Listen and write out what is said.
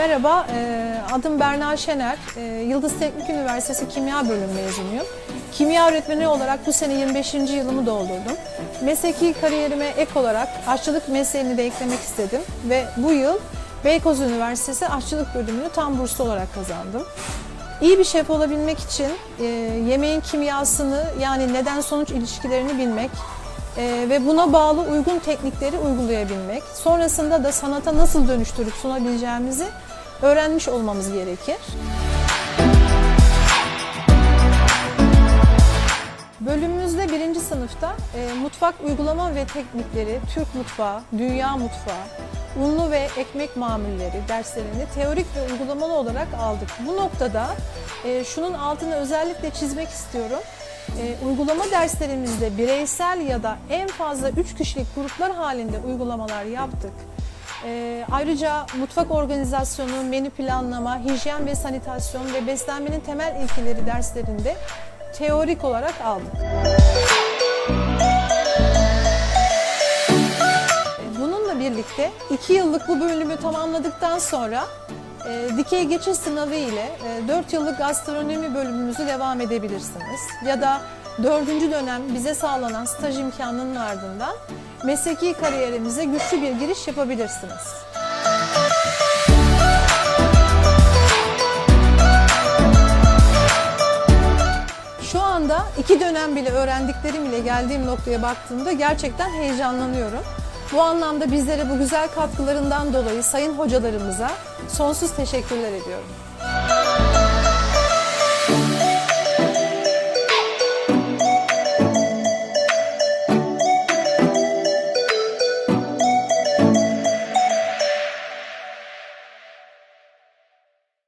Merhaba, e, adım Berna Şener. E, Yıldız Teknik Üniversitesi Kimya Bölümü mezunuyum. Kimya öğretmeni olarak bu sene 25. yılımı doldurdum. Mesleki kariyerime ek olarak aşçılık mesleğini de eklemek istedim ve bu yıl Beykoz Üniversitesi Aşçılık Bölümünü tam burslu olarak kazandım. İyi bir şef olabilmek için e, yemeğin kimyasını yani neden sonuç ilişkilerini bilmek e, ve buna bağlı uygun teknikleri uygulayabilmek, sonrasında da sanata nasıl dönüştürüp sunabileceğimizi öğrenmiş olmamız gerekir. Bölümümüzde birinci sınıfta e, mutfak uygulama ve teknikleri, Türk mutfağı, dünya mutfağı, unlu ve ekmek mamulleri derslerini teorik ve uygulamalı olarak aldık. Bu noktada e, şunun altını özellikle çizmek istiyorum. E, uygulama derslerimizde bireysel ya da en fazla 3 kişilik gruplar halinde uygulamalar yaptık. E, ayrıca mutfak organizasyonu, menü planlama, hijyen ve sanitasyon ve beslenmenin temel ilkeleri derslerinde teorik olarak aldık. Bununla birlikte 2 yıllık bu bölümü tamamladıktan sonra e, dikey geçiş sınavı ile 4 yıllık gastronomi bölümümüzü devam edebilirsiniz. Ya da 4. dönem bize sağlanan staj imkanının ardından mesleki kariyerimize güçlü bir giriş yapabilirsiniz. Şu anda iki dönem bile öğrendiklerim ile geldiğim noktaya baktığımda gerçekten heyecanlanıyorum. Bu anlamda bizlere bu güzel katkılarından dolayı sayın hocalarımıza sonsuz teşekkürler ediyorum.